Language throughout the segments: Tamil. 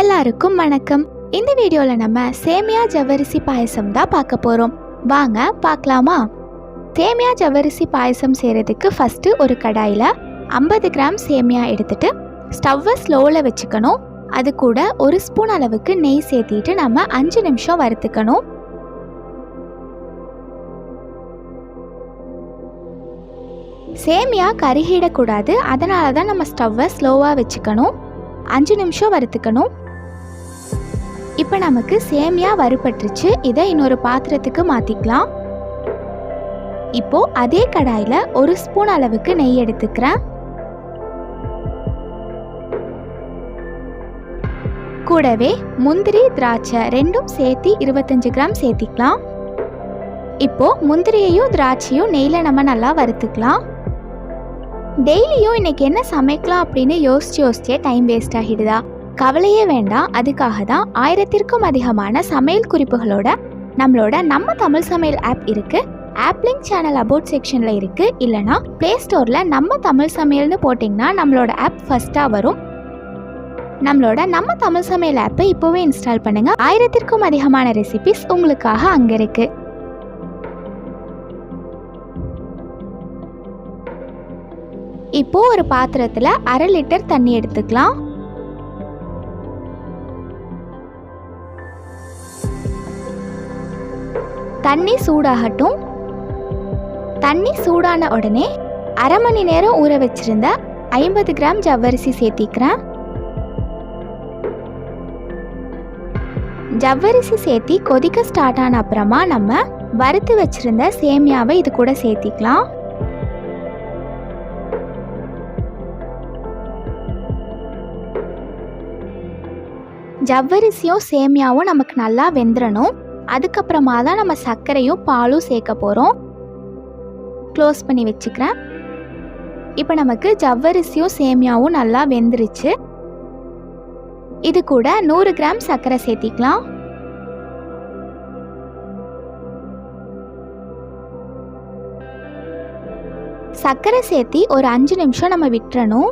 எல்லாருக்கும் வணக்கம். இந்த வீடியோவில் நம்ம சேமியா ஜவ்வரிசி பாயசம் தான் பார்க்க போகிறோம் வாங்க பார்க்கலாமா? சேமியா ஜவ்வரிசி பாயசம் செய்கிறதுக்கு ஃபஸ்ட்டு ஒரு கடாயில் ஐம்பது கிராம் சேமியா எடுத்துட்டு ஸ்டவ்வை ஸ்லோவில் வச்சுக்கணும். அது கூட ஒரு ஸ்பூன் அளவுக்கு நெய் சேர்த்திட்டு நம்ம அஞ்சு நிமிஷம் வறுத்துக்கணும். சேமியா கருகிடக்கூடாது. அதனால தான் நம்ம ஸ்டவ்வை ஸ்லோவாக வச்சுக்கணும். அஞ்சு நிமிஷம் வறுத்துக்கணும். இப்போ நமக்கு சேமியா வறுபட்டுருச்சு. இதை இன்னொரு பாத்திரத்துக்கு மாற்றிக்கலாம் இப்போ அதே கடாயில் ஒரு ஸ்பூன் அளவுக்கு நெய் எடுத்துக்கிறேன். கூடவே முந்திரி திராட்சை ரெண்டும் சேர்த்து இருபத்தஞ்சு கிராம் சேர்த்திக்கலாம். இப்போ முந்திரியையும் திராட்சையும் நெய்யில் நம்ம நல்லா வறுத்துக்கலாம். டெய்லியும் இன்னைக்கு என்ன சமைக்கலாம் அப்படின்னு யோசிச்சு யோசிச்சே டைம் வேஸ்ட் ஆகிடுதா? கவலையே வேண்டாம். அதுக்காக தான் ஆயிரத்திற்கும் அதிகமான சமையல் குறிப்புகளோட நம்மளோட நம்ம தமிழ் சமையல் ஆப் இருக்கு. ஆப் லிங்க் சேனல் அபவுட் செக்ஷன்ல இருக்கு. இல்லனா பிளே ஸ்டோர்ல நம்ம தமிழ் சமையல்னு போட்டிங்கன்னா நம்மளோட ஆப் ஃபர்ஸ்டா வரும். நம்மளோட நம்ம தமிழ் சமையல் ஆப்பை இப்போவே இன்ஸ்டால் பண்ணுங்க. ஆயிரத்திற்கும் அதிகமான ரெசிபிஸ் உங்களுக்காக அங்க இருக்கு. இப்போ ஒரு பாத்திரத்தில் அரை லிட்டர் தண்ணி எடுத்துக்கலாம். தண்ணி சூடாகட்டும். தண்ணி சூடான உடனே அரை மணி நேரம் ஊற வச்சிருந்த ஐம்பது கிராம் ஜவ்வரிசி சேர்த்திக்கிறேன். ஜவ்வரிசி சேர்த்தி கொதிக்க ஸ்டார்ட் ஆன அப்புறமா நம்ம வறுத்து வச்சிருந்த சேமியாவை இது கூட சேர்த்திக்கலாம். ஜவ்வரிசியும் சேமியாவும் நமக்கு நல்லா வெந்துடணும் அதுக்கப்புறமா தான் நம்ம சர்க்கரையும் பாலும் சேர்க்க போகிறோம் க்ளோஸ் பண்ணி வச்சுக்கிறேன். இப்போ நமக்கு ஜவ்வரிசியும் சேமியாவும் நல்லா வெந்துருச்சு. இது கூட நூறு கிராம் சர்க்கரை சேர்த்திக்கலாம். சர்க்கரை சேர்த்தி ஒரு அஞ்சு நிமிஷம் நம்ம விட்டுறணும்.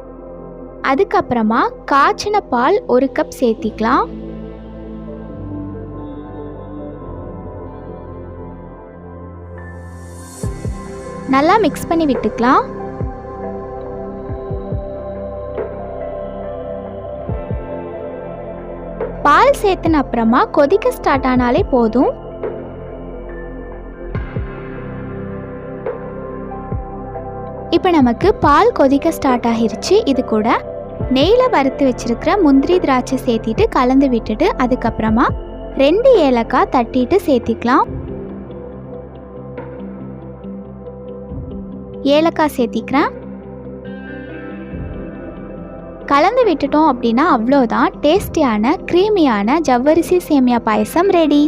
அதுக்கப்புறமா காய்ச்சின பால் ஒரு கப் சேர்த்திக்கலாம். நல்லா மிக்ஸ் பண்ணி விட்டுக்கலாம். பால் சேர்த்துன அப்புறமா கொதிக்க ஸ்டார்ட் ஆனாலே போதும். இப்போ நமக்கு பால் கொதிக்க ஸ்டார்ட் ஆகிருச்சு. இது கூட நெய்யில் வறுத்து வச்சிருக்கிற முந்திரி திராட்சை சேர்த்திட்டு கலந்து விட்டுட்டு அதுக்கப்புறமா ரெண்டு ஏலக்காய் தட்டிட்டு சேர்த்திக்கலாம். ஏலக்காய் சேர்த்திக்கிறேன். கலந்து விட்டுட்டோம் அப்படின்னா அவ்வளோதான். டேஸ்டியான க்ரீமியான ஜவ்வரிசி சேமியா பாயசம் ரெடி